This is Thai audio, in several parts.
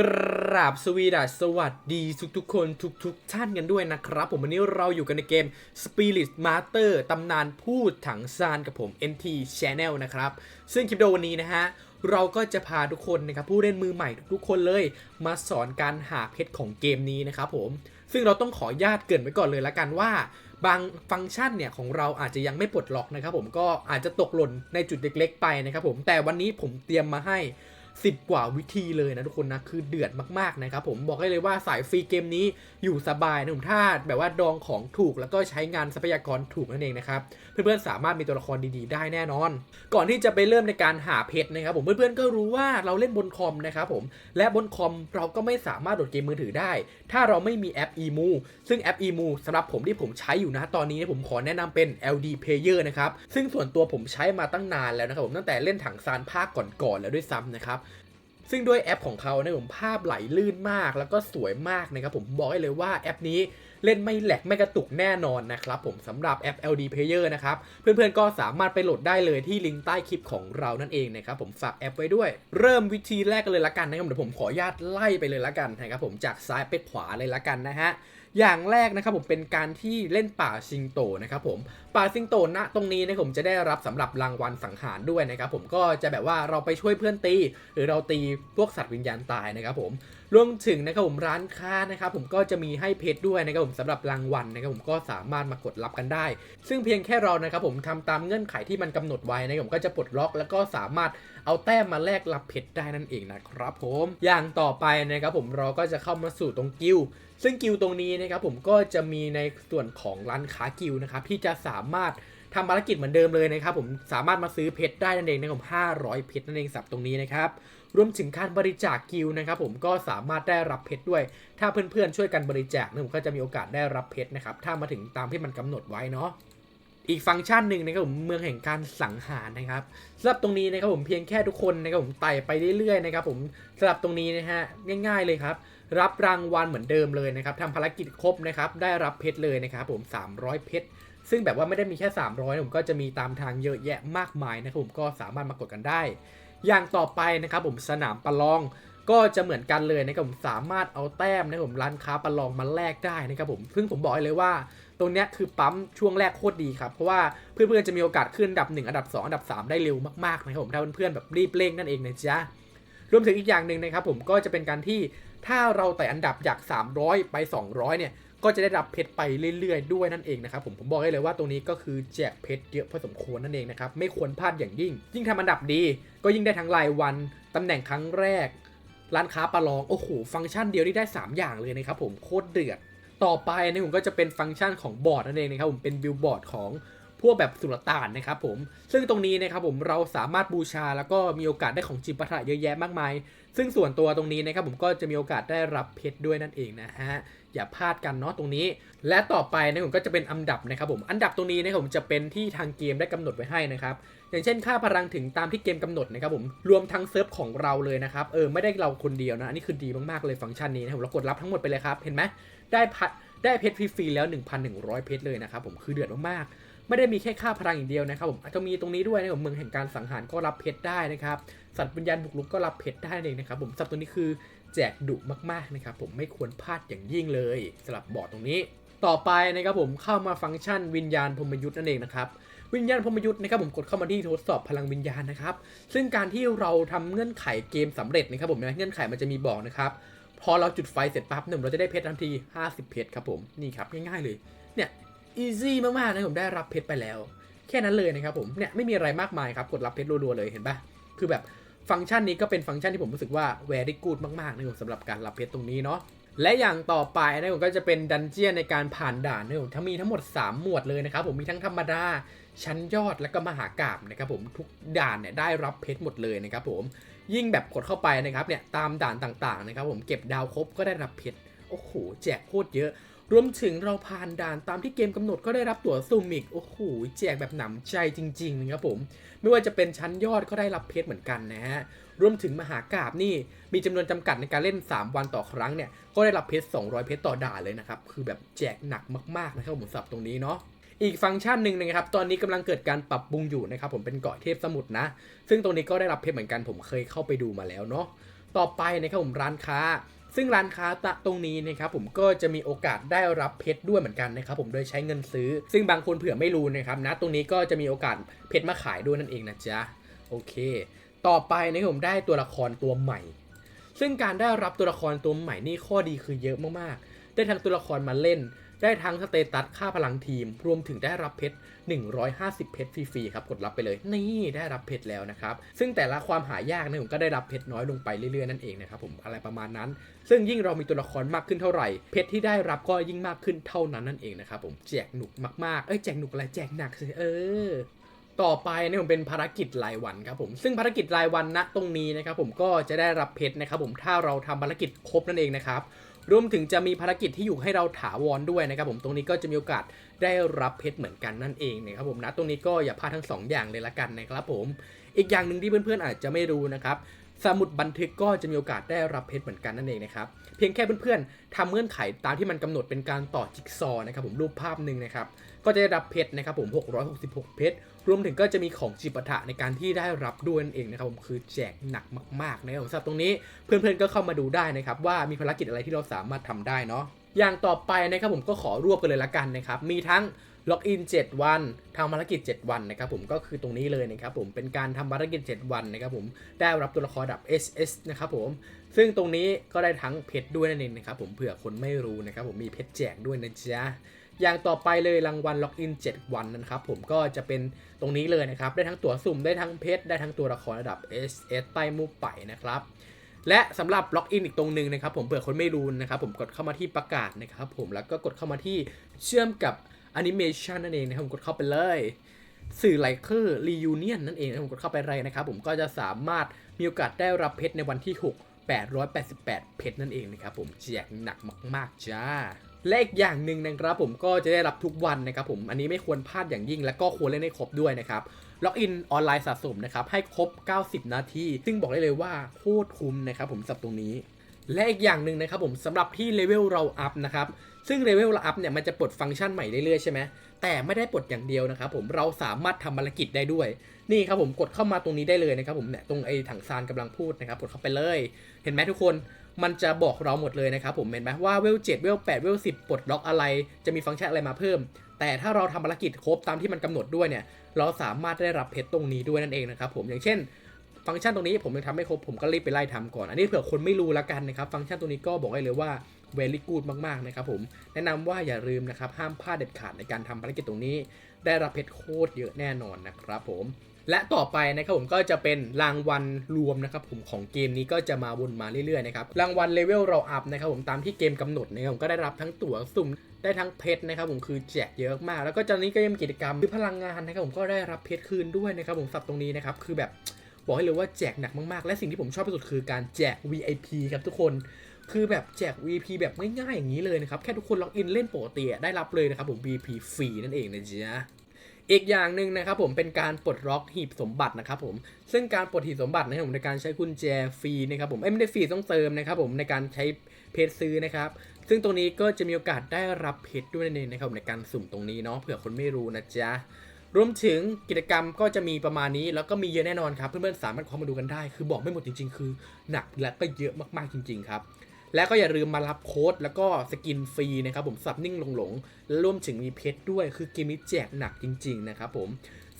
กราบสวีดัสสวัสดีทุกทุกๆคนทุกทุกๆท่านกันด้วยนะครับ ผมวันนี้เราอยู่กันในเกม Spirit Master ตำนานพูดถังซานกับผม NT Channel นะครับ ซึ่งคลิปวิดีโอวันนี้นะฮะ เราก็จะพาทุกคนนะครับ ผู้เล่นมือใหม่ทุกคนเลย มาสอนการหาเพชรของเกมนี้นะครับผม ซึ่งเราต้องขออนุญาตเกินไว้ก่อนเลยละกันว่าบางฟังก์ชันเนี่ยของเราอาจจะยังไม่ปลดล็อกนะครับผมก็อาจจะตกหล่นในจุดเล็กๆไปนะครับผมแต่วันนี้ผมเตรียมมาให้ 10 กว่าวิธีเลยนะทุกคนนะคือเดือดมากๆนะครับผมบอกได้เลยว่าสายฟรีเกมนี้อยู่สบายนะผมถ้าแบบว่าดองของถูกแล้วก็ใช้งานทรัพยากรถูกนั่นเองนะครับเพื่อนๆสามารถมีตัวละครดีๆ ได้แน่นอน ก่อนที่จะไปเริ่มในการหาเพชรนะครับผมเพื่อนๆก็รู้ว่าเราเล่นบนคอมนะครับผมและบนคอมเราก็ไม่สามารถโหลดเกมมือถือได้ ถ้าเราไม่มีแอป emu ซึ่งแอป emu สำหรับผมที่ผมใช้อยู่นะตอนนี้ผมขอแนะนำเป็น LD Player นะครับซึ่งส่วนตัวผมใช้มาตั้งนานแล้วนะครับผมตั้งแต่เล่นถังซานภาคก่อนๆแล้วด้วยซ้ำนะครับ ซึ่งด้วยแอปของเขาเนี่ยผมภาพไหลลื่นมาก แล้วก็สวยมากนะครับผมบอกได้เลยว่าแอปนี้เล่นไม่แหลกไม่กระตุกแน่นอนนะครับผมสำหรับแอป LD Player นะครับ เพื่อนๆก็สามารถไปโหลดได้เลยที่ลิงก์ใต้คลิปของเรานั่นเองนะครับผมฝากแอปไว้ด้วย เริ่มวิธีแรกกันเลยละกันนะครับเดี๋ยวผมขออนุญาตไล่ไปเลยละกันนะครับผมจากซ้ายไปขวาเลยละกันนะฮะ อย่างแรกนะครับผมเป็นการที่เล่นป่าซิงโตนะครับผมป่าซิงโตณตรงนี้นะครับผมจะได้รับสำหรับรางวัลสังหารด้วยนะครับผมก็จะแบบว่าเราไปช่วยเพื่อนตี หรือเราตีพวกสัตว์วิญญาณตายนะครับผมรวมถึงนะครับผมร้านค้านะครับผมก็จะมีให้เพชรด้วยนะครับผมสำหรับรางวัลนะครับผมก็สามารถมากดรับกันได้ ซึ่งเพียงแค่เรานะครับผมทำตามเงื่อนไขที่มันกำหนดไว้นะครับผมก็จะปลดล็อกแล้วก็สามารถเอาแต้มมาแลกรับเพชรได้นั่นเองนะครับผมอย่างต่อไปนะครับผมเราก็จะเข้ามาสู่ตรงกิลซึ่งกิลตรงนี้นะครับผมก็จะมีในส่วนของร้านค้ากิลนะครับที่จะสามารถทำภารกิจเหมือนเดิมเลยนะครับผมสามารถมาซื้อเพชรได้นั่นเองนะครับผม500 เพชรนั่นเองสับตรงนี้นะครับรวมถึงการบริจาคกิลนะครับผมก็สามารถได้รับเพชรด้วย ถ้าเพื่อนๆช่วยกันบริจาคนะผมก็จะมีโอกาสได้รับเพชรนะครับถ้ามาถึงตามที่มันกำหนดไว้เนาะ อีกฟังก์ชันหนึ่งนะครับผมเมืองแห่งการสังหารนะครับสำหรับตรงนี้นะครับผมเพียงแค่ทุกคนนะครับผมไต่ไปเรื่อยๆนะครับผมสำหรับตรงนี้นะฮะง่ายๆเลยครับรับรางวัลเหมือนเดิมเลยนะครับทำภารกิจครบนะครับได้รับเพชรเลยนะครับผม 300 เพชรซึ่งแบบว่าไม่ได้มีแค่ 300นะผมก็จะมีตามทางเยอะแยะมากมายนะครับผมก็สามารถมากดกันได้ อย่างต่อไปนะครับผมสนามประลอง ก็จะเหมือนกันเลยนะครับผมสามารถเอาแต้มนะครับผมร้านค้าประลองมาแลกได้นะครับผมซึ่งผมบอกเลยว่าตรงนี้คือปั๊มช่วงแรกโคตรดีครับเพราะว่าเพื่อนๆจะมีโอกาสขึ้นอันดับ 1 อันดับ 2 อันดับ 3 ได้เร็วมากๆนะครับผมถ้าเพื่อนๆแบบรีบเร่งนั่นเองนะจ๊ะรวมถึงอีกอย่างหนึ่งนะครับผมก็จะเป็นการที่ถ้าเราไต่อันดับจาก 300 ไป 200 เนี่ยก็จะได้รับเพชรไปเรื่อยๆ ด้วยนั่นเองนะครับผมผมบอกได้เลยว่าตรงนี้ก็คือแจกเพชรเยอะพอสมควรนั่นเองนะครับไม่ควรพลาดอย่างยิ่ง ยิ่งทำอันดับดี ก็ยิ่งได้ทั้งรายวันตำแหน่งครั้งแรก ร้านค้าประลอง โอ้โห ฟังก์ชันเดียวที่ได้ 3 อย่างเลยนะครับผม โคตรเดือด ต่อไปนะผมก็จะเป็นฟังก์ชันของบอร์ดนั่นเองนะครับผม เป็นบิลบอร์ดของพวกแบบสุลต่านนะครับผม ซึ่งตรงนี้นะครับผมเราสามารถบูชาแล้วก็มีโอกาสได้ของจิปาถะเยอะแยะมากมาย ซึ่งส่วนตัวตรงนี้นะครับผมก็จะมีโอกาสได้รับเพชรด้วยนั่นเองนะฮะ อย่าพลาดกันเนาะตรงนี้ และต่อไปนะผมก็จะเป็นอันดับนะครับผม อันดับตรงนี้นะครับผมจะเป็นที่ทางเกมได้กำหนดไว้ให้นะครับ อย่างเช่นค่าพลังถึงตามที่เกมกำหนดนะครับผมรวมทั้งเซิร์ฟของเราเลยนะครับเออไม่ได้เราคนเดียวนะอันนี้คือดีมากๆเลยฟังก์ชันนี้นะผมเรากดรับทั้งหมดไปเลยครับเห็นไหมได้พัดได้เพชรฟรีๆแล้ว 1,100 เพชรเลยนะครับผมคือเดือดมากๆไม่ได้มีแค่ค่าพลังอย่างเดียวนะครับผมอาจจะมีตรงนี้ด้วยนะครับผมเมืองแห่งการสังหารก็รับเพชรได้นะครับสัตว์วิญญาณบุกรุกก็รับเพชรได้เองนะครับผมสัตว์ตัวนี้คือแจกดุมากๆนะครับผมไม่ควรพลาดอย่างยิ่งเลยสำหรับบอร์ดตรงนี้ ต่อไปนะครับผมเข้ามาฟังก์ชันวิญญาณพรมยุทธ์นั่นเองนะครับวิญญาณพรมยุทธ์นะครับผมกดเข้ามาที่ทดสอบพลังวิญญาณนะครับ ซึ่งการที่เราทำเงื่อนไขเกมสำเร็จนะครับผมนะเงื่อนไขมันจะมีบอกนะครับพอเราจุดไฟเสร็จปั๊บเนี่ยเราจะได้เพชรทันที 50 เพชรครับผมนี่ครับง่ายๆเลยเนี่ยอีซี่มากๆนะผมได้รับเพชรไปแล้ว แค่นั้นเลยนะครับผมเนี่ยไม่มีอะไรมากมายครับกดรับเพชรรัวๆเลยเห็นปะคือแบบฟังก์ชันนี้ก็เป็นฟังก์ชันที่ผมรู้สึกว่า very good มากๆนะครับสำหรับการรับเพชรตรงนี้เนาะ และอย่างต่อไปนะผมก็จะเป็นดันเจียนในการผ่านด่านนะผมทั้งมีทั้งหมด 3 หมวดเลยนะครับผมมีทั้งธรรมดาชั้นยอดและก็มหากราบนะครับผมทุกด่านเนี่ยได้รับเพชรหมดเลยนะครับผมยิ่งแบบกดเข้าไปนะครับเนี่ยตามด่านต่างๆนะครับผมเก็บดาวครบก็ได้รับเพชรโอ้โหแจกโคตรเยอะ รวมถึงเราผ่านด่านตามที่เกมกำหนดก็ได้รับตั๋วสุ่มอีก โอ้โห แจกแบบหนำใจจริงๆนะครับผม ไม่ว่าจะเป็นชั้นยอดก็ได้รับเพชรเหมือนกันนะฮะ รวมถึงมหากราบนี่ มีจำนวนจำกัดในการเล่น 3 วันต่อครั้งเนี่ย ก็ได้รับเพชร 200 เพชรต่อด่านเลยนะครับ คือแบบแจกหนักมากๆนะครับผมสับตรงนี้เนาะอีกฟังก์ชันหนึ่งนะครับ ตอนนี้กำลังเกิดการปรับปรุงอยู่นะครับ ผมเป็นเกาะเทพสมุทรนะ ซึ่งตรงนี้ก็ได้รับเพชรเหมือนกันผมเคยเข้าไปดูมาแล้วเนาะ ต่อไปนะครับผมร้านค้า ซึ่งร้านค้าตะตรงนี้นะครับผมก็จะมีโอกาสได้รับเพชรด้วยเหมือนกันนะครับผมโดยใช้เงินซื้อ ซึ่งบางคนเผื่อไม่รู้นะครับนะตรงนี้ก็จะมีโอกาสเพชรมาขายด้วยนั่นเองนะจ๊ะโอเค ต่อไปนะครับผมได้ตัวละครตัวใหม่ ซึ่งการได้รับตัวละครตัวใหม่นี่ข้อดีคือเยอะมากๆ ได้ทั้งตัวละครมาเล่น ได้ทั้งสเตตัสค่าพลังทีม รวมถึงได้รับเพชร 150 เพชรฟรีๆครับ กดรับไปเลย นี่ได้รับเพชรแล้วนะครับ ซึ่งแต่ละความหายากเนี่ยผมก็ได้รับเพชรน้อยลงไปเรื่อยๆนั่นเองนะครับผมอะไรประมาณนั้น ซึ่งยิ่งเรามีตัวละครมากขึ้นเท่าไหร่ เพชรที่ได้รับก็ยิ่งมากขึ้นเท่านั้นนั่นเองนะครับผมแจกหนุกมากๆเอ้ยแจกหนุกอะไรแจกหนักสิเออต่อไปเนี่ยผมเป็นภารกิจรายวันครับผมซึ่งภารกิจรายวันณตรงนี้นะครับผมก็จะได้รับเพชรนะครับผมถ้าเราทำภารกิจครบนั่นเองนะครับ รวมถึงจะมีภารกิจที่อยู่ให้เราถาวรด้วยนะครับผมตรงนี้ก็จะมีโอกาสได้รับเพชรเหมือนกันนั่นเองนะครับผมนะตรงนี้ก็อย่าพลาดทั้งสองอย่างเลยละกันนะครับผม อีกอย่างหนึ่งที่เพื่อนๆอาจจะไม่รู้นะครับสมุดบันทึกก็จะมีโอกาสได้รับเพชรเหมือนกันนั่นเองนะครับ เพียงแค่เพื่อนๆทำเงื่อนไขตามที่มันกำหนดเป็นการต่อจิ๊กซอว์นะครับผมรูปภาพหนึ่งนะครับ ก็จะได้รับเพชรนะครับผม 666 เพชรรวมถึงก็จะมีของจิปาถะในการที่ได้รับด้วยนั่นเองนะครับผมคือแจกหนักมากๆนะครับสำหรับตรงนี้เพื่อนๆก็เข้ามาดูได้นะครับว่ามีภารกิจอะไรที่เราสามารถทำได้เนาะอย่างต่อไปนะครับผมก็ขอรวบกันเลยละกันนะครับ มีทั้งล็อกอิน 7 วันทำภารกิจ 7 วันนะครับผมก็คือตรงนี้เลยนะครับผมเป็นการทำภารกิจ 7 วันนะครับผมได้รับตัวละครดับ SS นะครับผมซึ่งตรงนี้ก็ได้ทั้งเพชรด้วยนั่นเองนะครับผมเผื่อคนไม่รู้นะครับผมมีเพชรแจกด้วยนะจ๊ะ อย่างต่อไปเลยรางวัลล็อกอิน 7 วันนะครับผมก็จะเป็นตรงนี้เลยนะครับ ได้ทั้งตั๋วสุ่มได้ทั้งเพชรได้ทั้งตัวละครระดับ SS ใต้มูไปนะครับและสำหรับล็อกอินอีกตรงหนึ่งนะครับผมเผื่อคนไม่รู้นะครับผมกดเข้ามาที่ประกาศนะครับผมแล้วก็กดเข้ามาที่เชื่อมกับแอนิเมชันนั่นเองนะครับผมกดเข้าไปเลย สื่อไลเคอร์รียูเนียนนั่นเองผมกดเข้าไปเลยนะครับผมก็จะสามารถมีโอกาสได้รับเพชรในวันที่ 6 888 เพชรนั่นเองนะครับผมแจกหนักมาก ๆ จ้า และอีกอย่างหนึ่งนะครับผมก็จะได้รับทุกวันนะครับผมอันนี้ไม่ควรพลาดอย่างยิ่ง และก็ควรเล่นให้ครบด้วยนะครับล็อกอินออนไลน์สะสมนะครับให้ครบ 90 นาที ซึ่งบอกได้เลยว่าโคตรคุ้มนะครับผมสับตรงนี้ และอีกอย่างหนึ่งนะครับผมสำหรับที่เลเวลเราอัพนะครับซึ่งเลเวลเราอัพเนี่ยมันจะปลดฟังก์ชันใหม่เรื่อยๆใช่ไหมแต่ไม่ได้ปลดอย่างเดียวนะครับผมเราสามารถทำภารกิจได้ด้วย นี่ครับผมกดเข้ามาตรงนี้ได้เลยนะครับผมเนี่ยตรงไอ้ถังซานกำลังพูดนะครับกดเข้าไปเลย เห็นไหมทุกคน มันจะบอกเราหมดเลยนะครับผมเห็นไหมว่าเวล7เวล8เวล10ปลดล็อกอะไร จะมีฟังก์ชันอะไรมาเพิ่ม แต่ถ้าเราทำภารกิจครบตามที่มันกำหนดด้วยเนี่ย เราสามารถได้รับเพชรตรงนี้ด้วยนั่นเองนะครับผมอย่างเช่น ฟังก์ชันตรงนี้ผมยังทำไม่ครบผมก็รีบไปไล่ทำก่อน อันนี้เผื่อคนไม่รู้ละกันนะครับ ฟังก์ชันตรงนี้ก็บอกได้เลยว่า very good มากๆนะครับผมแนะนำว่าอย่าลืมนะครับห้ามพลาดเด็ดขาดในการทำภารกิจตรงนี้ ได้รับเพชรโคตรเยอะแน่นอนนะครับผม และต่อไปนะครับผมก็จะเป็นรางวัลรวมนะครับผมของเกมนี้ก็จะมาวนมาเรื่อยๆนะครับรางวัลเลเวลเราอัพนะครับผมตามที่เกมกำหนดนะครับผมก็ได้รับทั้งตั๋วสุ่มได้ทั้งเพชรนะครับผมคือแจกเยอะมาก แล้วก็ตอนนี้ก็ยังมีกิจกรรมคือพลังงานนะครับผมก็ได้รับเพชรคืนด้วยนะครับผมสับตรงนี้นะครับคือแบบบอกให้เลยว่าแจกหนักมากๆ และสิ่งที่ผมชอบที่สุดคือการแจก VIP ครับทุกคนคือแบบแจก VIP แบบง่ายๆอย่างนี้เลยนะครับแค่ทุกคนล็อกอินเล่นปกติได้รับเลยนะครับผม VIP ฟรีนั่นเองนะจ๊ะ อีกอย่างหนึ่งนะครับผมเป็นการปลดล็อกหีบสมบัตินะครับผมซึ่งการปลดหีบสมบัตินะครับผมในการใช้กุญแจฟรีนะครับผมไม่ได้ฟรีต้องเติมนะครับผมในการใช้เพจซื้อนะครับ ซึ่งตรงนี้ก็จะมีโอกาสได้รับเพชรด้วยนั่นเองนะครับในการสุ่มตรงนี้เนาะเผื่อคนไม่รู้นะจ๊ะรวมถึงกิจกรรมก็จะมีประมาณนี้แล้วก็มีเยอะแน่นอนครับเพื่อนๆสามารถเข้ามาดูกันได้ คือบอกไม่หมดจริง ๆ คือ หนักและก็เยอะมากๆจริง ๆ ครับ และก็อย่าลืมมารับโค้ดแล้วก็สกินฟรีนะครับผมสับนิ่งหลงๆและรวมถึงมีเพชรด้วยคือเกมนี้แจกหนักจริง ๆ นะครับผม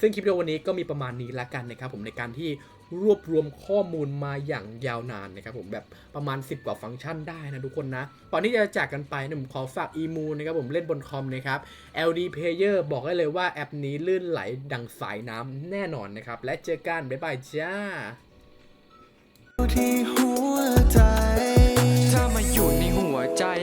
ซึ่งคลิปวิดีโอวันนี้ก็มีประมาณนี้ละกันนะครับผมในการที่รวบรวมข้อมูลมาอย่างยาวนานนะครับผมแบบประมาณ 10 กว่าฟังก์ชันได้นะทุกคนนะก่อนที่จะจากกันไปนะผมขอฝากอีมูนะครับผมเล่นบนคอมนะครับ LD Player บอกได้เลยว่าแอปนี้ลื่นไหลดังสายน้ำแน่นอนนะครับ และเจอกัน บ๊ายบายจ้าที่หัวใจ